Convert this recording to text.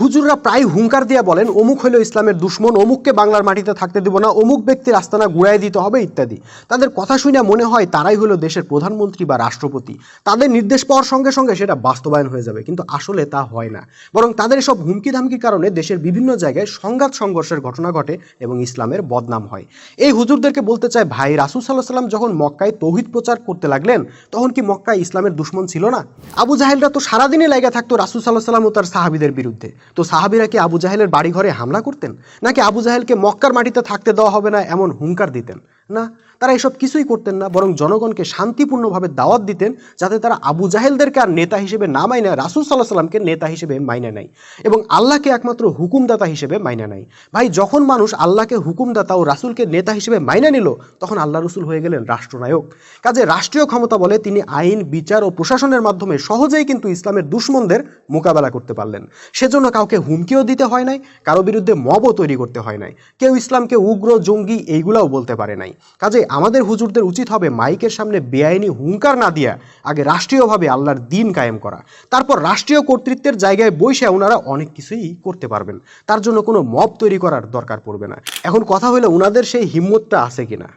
হুজুররা প্রায় হুঙ্কার দিয়ে বলেন, অমুক হইল ইসলামের দুশ্মন, অমুককে বাংলার মাটিতে থাকতে দিব না, অমুক ব্যক্তির আস্তানা গুড়াই দিতে হবে ইত্যাদি। তাদের কথা শুনে মনে হয় তারাই হলো দেশের প্রধানমন্ত্রী বা রাষ্ট্রপতি। তাদের নির্দেশ পাওয়ার সঙ্গে সঙ্গে সেটা বাস্তবায়ন হয়ে যাবে, কিন্তু আসলে তা হয় না। বরং তাদের সব হুমকি ধামকির কারণে দেশের বিভিন্ন জায়গায় সংঘাত সংঘর্ষের ঘটনা ঘটে এবং ইসলামের বদনাম হয়। এই হুজুরদেরকে বলতে চায়, ভাই, রাসুল সাল্লাহ সাল্লাম যখন মক্কায় তৌহিদ প্রচার করতে লাগলেন, তখন কি মক্কায় ইসলামের দুশ্মন ছিল না? আবু জাহেলরা তো সারাদিনে লেগে থাকতো রাসুল সাল্লাহ সাল্লাম ও তার সাহাবিদের বিরুদ্ধে। তো সাহাবিরা কি আবু জাহেলের বাড়ি ঘরে হামলা করতেন? নাকি আবু জাহেলকে মক্কার মাটিতে থাকতে দেওয়া হবে না এমন হুঙ্কার দিতেন? না, তারা এসব কিছুই করতেন না, বরং জনগণকে শান্তিপূর্ণভাবে দাওয়াত দিতেন যাতে তারা আবু জাহেলদেরকে আর নেতা হিসেবে না মাইনে রাসুল সাল্লাহ সাল্লামকে নেতা হিসেবে মাইনে নেয় এবং আল্লাহকে একমাত্র হুকুমদাতা হিসেবে মাইনে নেয় ভাই, যখন মানুষ আল্লাহকে হুকুমদাতা ও রাসুলকে নেতা হিসেবে মাইনে নিল, তখন আল্লাহ রসুল হয়ে গেলেন রাষ্ট্রনায়ক। কাজে রাষ্ট্রীয় ক্ষমতা বলে তিনি আইন, বিচার ও প্রশাসনের মাধ্যমে সহজেই কিন্তু ইসলামের দুশ্মনদের মোকাবেলা করতে পারলেন। সেজন্য কাউকে হুমকিও দিতে হয় নাই, কারও বিরুদ্ধে মবও তৈরি করতে হয় নাই। কেউ ইসলামকে উগ্র, জঙ্গি এইগুলাও বলতে পারে নাই। কাজে আমাদের হুজুরদের উচিত হবে মাইকের সামনে বেআইনি হুঙ্কার না দিয়া, আগে রাষ্ট্রীয়ভাবে আল্লাহর দিন কায়েম করা। তারপর রাষ্ট্রীয় কর্তৃত্বের জায়গায় বসে ওনারা অনেক কিছুই করতে পারবেন। তার জন্য কোনো মব তৈরি করার দরকার পড়বে না। এখন কথা হলো ওনাদের সেই হিম্মতটা আছে কিনা?